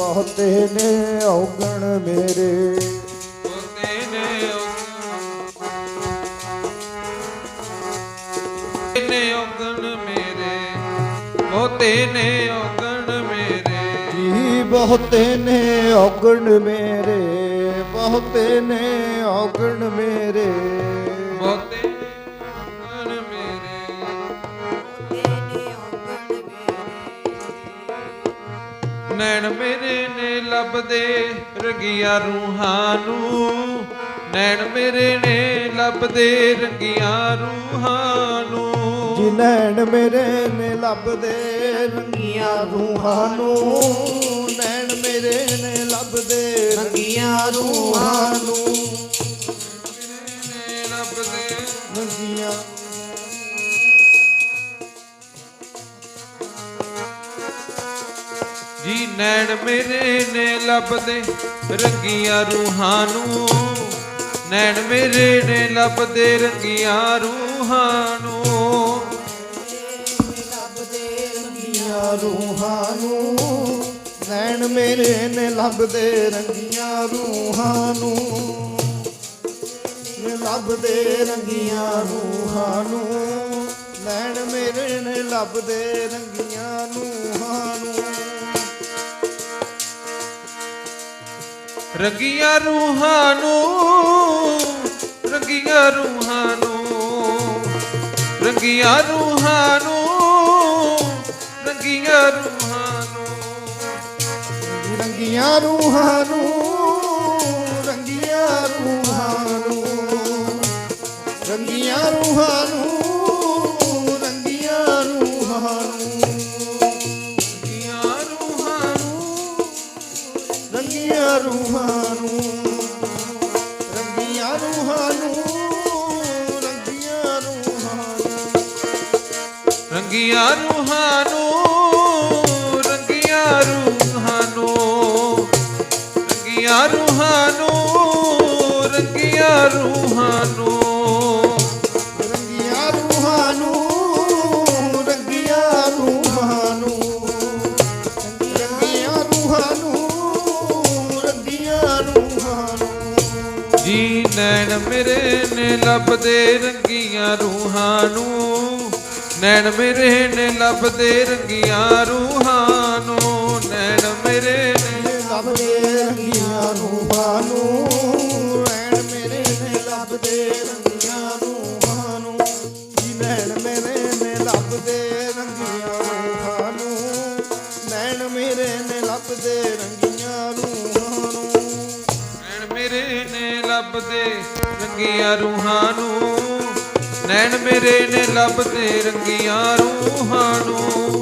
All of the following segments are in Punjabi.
ਬਹੁਤੇ ਨੇ ਔਗਣ ਮੇਰੇ। ਹੋਤੇ ਨੇ ਔਗਣ ਨੇ ਔਗਣ ਮੇਰੇ। ਹੋਤੇ ਨੇ ਔਗਣ ਮੇਰੇ। ਜੀ ਬਹੁਤੇ ਨੇ ਔਗਣ ਮੇਰੇ ਬਹੁਤੇ ਨੇ ਔਗਣ ਮੇਰੇ। ਨੈਣ ਮੇਰੇ ਨੇ ਲੱਭਦੇ ਰੰਗੀਆਂ ਰੂਹਾਂ ਨੂੰ। ਨੈਣ ਮੇਰੇ ਨੇ ਲੱਭਦੇ ਰੰਗੀਆਂ ਰੂਹਾਂ ਨੂੰ। ਜੀ ਨੈਣ ਮੇਰੇ ਨੇ ਲੱਭਦੇ ਰੰਗੀਆਂ ਰੂਹਾਂ ਨੂੰ। ਨੈਣ ਮੇਰੇ ਨੇ ਲੱਭਦੇ ਰੰਗੀਆਂ ਰੂਹਾਂ ਨੂੰ। ਨੇ ਲੱਭਦੇ ਰੰਗੀਆਂ ਨੈਣ ਮੇਰੇ ਨੇ ਲੱਭਦੇ, ਰੰਗੀਆਂ ਰੂਹਾਂ ਨੂੰ। ਨੈਣ ਮੇਰੇ ਨੇ ਲੱਭਦੇ, ਰੰਗੀਆਂ ਰੂਹਾਂ ਨੂੰ। ਰੰਗੀਆਂ ਰੂਹਾਂ ਨੂੰ ਨੈਣ ਮੇਰੇ ਨੇ ਲੱਭਦੇ, ਰੰਗੀਆਂ ਰੂਹਾਂ ਨੂੰ ਲੱਭਦੇ, ਰੰਗੀਆਂ ਰੂਹਾਂ ਨੂੰ। ਨੈਣ ਮੇਰੇ ਨੇ ਲੱਭਦੇ, ਰੰਗੀਆਂ ਰੂਹਾਂ ਨੂੰ। ਰੰਗੀਆਂ ਰੂਹਾਂ ਨੂੰ, ਰੰਗੀਆਂ ਰੂਹਾਂ ਨੂੰ, ਰੰਗੀਆਂ ਰੂਹਾਂ ਨੂੰ, ਰੰਗੀਆਂ ਰੂਹਾਂ ਨੂੰ। ਰੰਗੀਆਂ ਰੂਹਾਂ ਨੂੰ ਰੰਗੀਆਂ ਰੂਹਾਂ ਨੂੰ ਰੰਗੀਆਂ ਰੂਹਾਂ ਨੂੰ ਰੰਗੀਆਂ ਰੂਹਾਂ ਨੂੰ ਰੰਗੀਆਂ ਰੂਹਾਂ ਨੂੰ। ਜੀ ਨੈਣ ਮੇਰੇ ਨੇ ਲੱਭਦੇ ਰੰਗੀਆਂ ਰੂਹਾਂ ਨੂੰ। ਨੈਣ ਮੇਰੇ ਨੇ ਲੱਭਦੇ ਰੰਗੀਆਂ ਰੂਹਾਂ ਨੂੰ, ਨੈਣ ਮੇਰੇ ਨੇ ਲੱਭਦੇ ਰੰਗੀਆਂ ਰੂਹਾਂ ਨੂੰ ਐਣ ਮੇਰੇ ਨੇ ਲੱਭਦੇ ਰੰਗੀਆਂ ਰੂਹਾਂ ਨੂੰ ਜੀ ਨੈਣ ਮੇਰੇ ਨੇ ਲੱਭਦੇ ਰੰਗੀਆਂ ਰੂਹਾਂ ਨੂੰ, ਨੈਣ ਮੇਰੇ ਨੇ ਲੱਭਦੇ ਰੰਗੀਆਂ ਰੂਹਾਂ ਨੂੰ, ਨੈਣ ਮੇਰੇ ਨੇ ਲੱਭਦੇ ਰੰਗੀਆਂ ਰੂਹਾਂ ਨੂੰ। ਨੈਣ ਮੇਰੇ ਨੇ ਲੱਭਦੇ ਰੰਗੀਆਂ ਰੂਹਾਂ ਨੂੰ।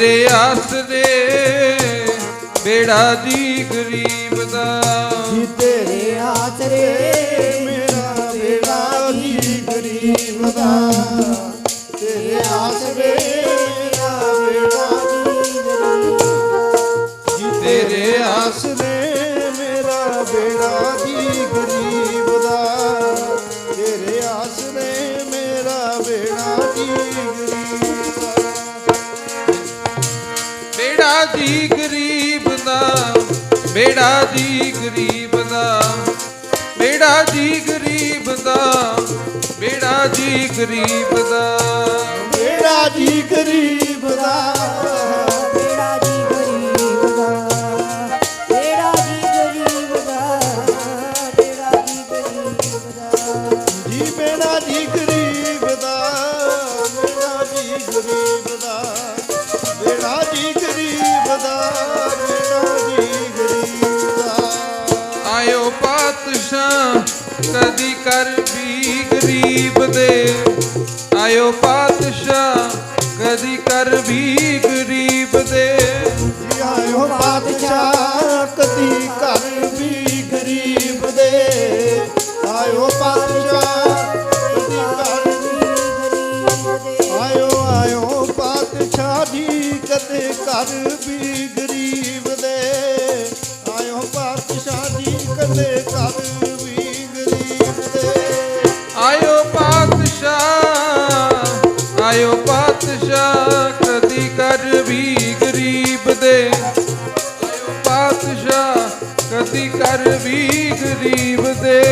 ਤੇਰੇ ਆਸਰੇ ਬੇੜਾ ਜੀ ਗਰੀਬ ਦਾ। ਜੀ ਤੇਰੇ ਆਸਰੇ ਮੇਰਾ ਬੇੜਾ ਗਰੀਬ ਦਾ। ਤੇਰੇ ਆਸਰੇ ਮੇਰਾ ਬੇੜਾ ਜੀ ਤੇਰੇ ਆਸਰੇ ਜੀ ਗਰੀਬ ਦਾ ਬੇੜਾ ਜੀ ਗਰੀਬ ਦਾ। ਬੇੜਾ ਜੀ ਗਰੀਬ ਦਾ। ਬੇੜਾ ਜੀ ਗਰੀਬ ਦਾ ਬੇੜਾ ਜੀ ਗਰੀਬ ਦਾ ਬੇੜਾ ਜੀ ਕਰ ਵੀ ਗਰੀਬ ਦੇ। ਆਇਓ ਪਾਤਸ਼ਾਹ, ਕਦੀ ਕਰ ਵੀ ਗਰੀਬ ਦੇ। ਆਇਓ ਪਾਤਸ਼ਾਹ, ਕਦੀ ਘਰ ਵੀ ਗਰੀਬ ਦੇ। ਆਇਓ ਪਾਤਸ਼ਾਹ, ਕਦੀ ਕਰ ਆਇਓ ਆਇਓ ਪਾਤਸ਼ਾਹ ਜੀ, ਕਦੇ ਕਰ ਵੀ ਗਰੀਬ ਦੇ। ਆਇਓ ਪਾਤਸ਼ਾਹ ਜੀ, ਕਦੇ ਕਰ ਪਾਤਸ਼ਾਹ ਕਦੀ ਕਰ ਵੀ ਗਰੀਬ ਦੇ।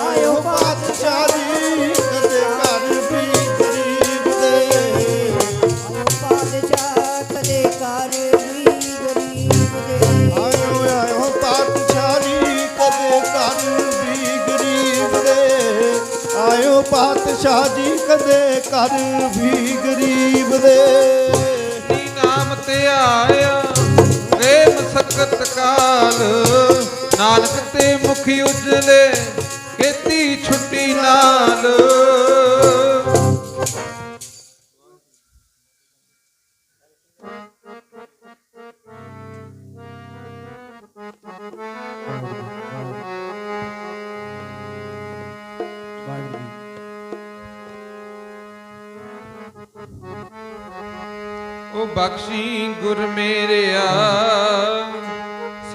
ਆਇਓ ਪਾਤਸ਼ਾਹ ਦੀ ਕਦੇ ਕਰ ਵੀਖ ਦੀਪ ਦੇ। ਆਇਓ ਪਾਤਸ਼ਾਹ ਕਦੇ ਕਰ ਆਇਓ ਆਇਓ ਪਾਤਸ਼ਾਹ ਦੀ ਕਦੇ ਕਰ ਵੀਖ ਦੀਪ ਦੇ। ਆਇਓ ਪਾਤਸ਼ਾਹ ਜੀ ਕਦੇ ਕਰ ਵੀ ਗਰੀਬ ਦੇ। ਨਾਮ ਤੇ ਆਇਆ। ਮਸਕਤ ਕਾਲ। ਨਾਨਕ ਤੇ ਮੁਖ ਉਜਲੇ ਕੀਤੀ ਛੁੱਟੀ ਨਾਲ। ਉਹ ਬਖਸ਼ੀ ਗੁਰ ਮੇਰਿਆ।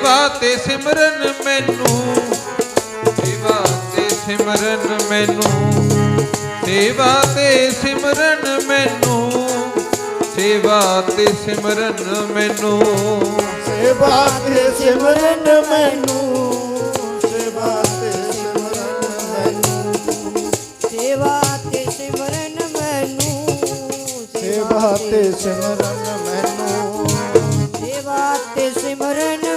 ਸੇਵਾ ਤੇ ਸਿਮਰਨ ਮੈਨੂੰ ਸੇਵਾ ਤੇ ਸਿਮਰਨ ਮੈਨੂੰ ਸੇਵਾ ਤੇ ਸਿਮਰਨ ਮੈਨੂੰ ਸੇਵਾ ਤੇ ਸਿਮਰਨ ਮੈਨੂੰ। ਸੇਵਾ ਤੇ ਸਿਮਰਨ ਮੈਨੂੰ ਸੇਵਾ ਤੇ ਸਿਮਰਨ ਮੈਨੂੰ ਸੇਵਾ ਤੇ ਸਿਮਰਨ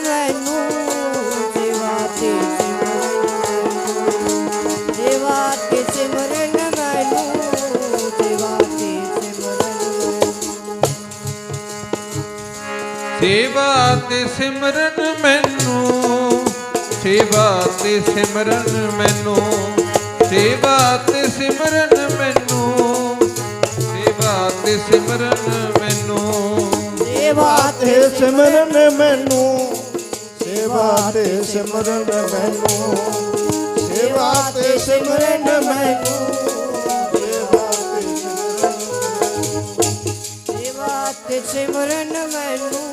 ਸੇਵਾ ਤੇ ਸਿਮਰਨ ਮੈਨੂੰ, ਸੇਵਾ ਤੇ ਸਿਮਰਨ ਮੈਨੂੰ, ਸੇਵਾ ਤੇ ਸਿਮਰਨ ਮੈਨੂੰ, ਸੇਵਾ ਤੇ ਸਿਮਰਨ ਮੈਨੂੰ। ਸੇਵਾ ਤੇ ਸਿਮਰਨ ਮੈਨੂੰ, ਸੇਵਾ ਤੇ ਸਿਮਰਨ ਮੈਨੂੰ, ਸੇਵਾ ਤੇ ਸਿਮਰਨ ਮੈਨੂੰ, ਸੇਵਾ ਸਿਮਰਨ ਮੈਨੂੰ।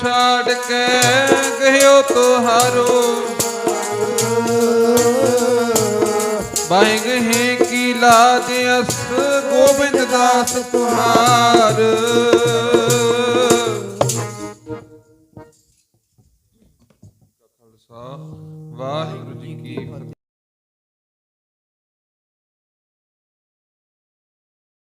ਛਾੜ ਕੇ ਗਹਿਓ ਤੁਹਾਰੋ। ਬਾਈ ਗਏ ਕੀ ਲਾਜ ਅਸ ਗੋਬਿੰਦ ਦਾਸ ਤੁਹਾਰ। ਖਾਲਸਾ, ਵਾਹਿਗੁਰੂ ਜੀ ਕੀ ਫਤਿਹ।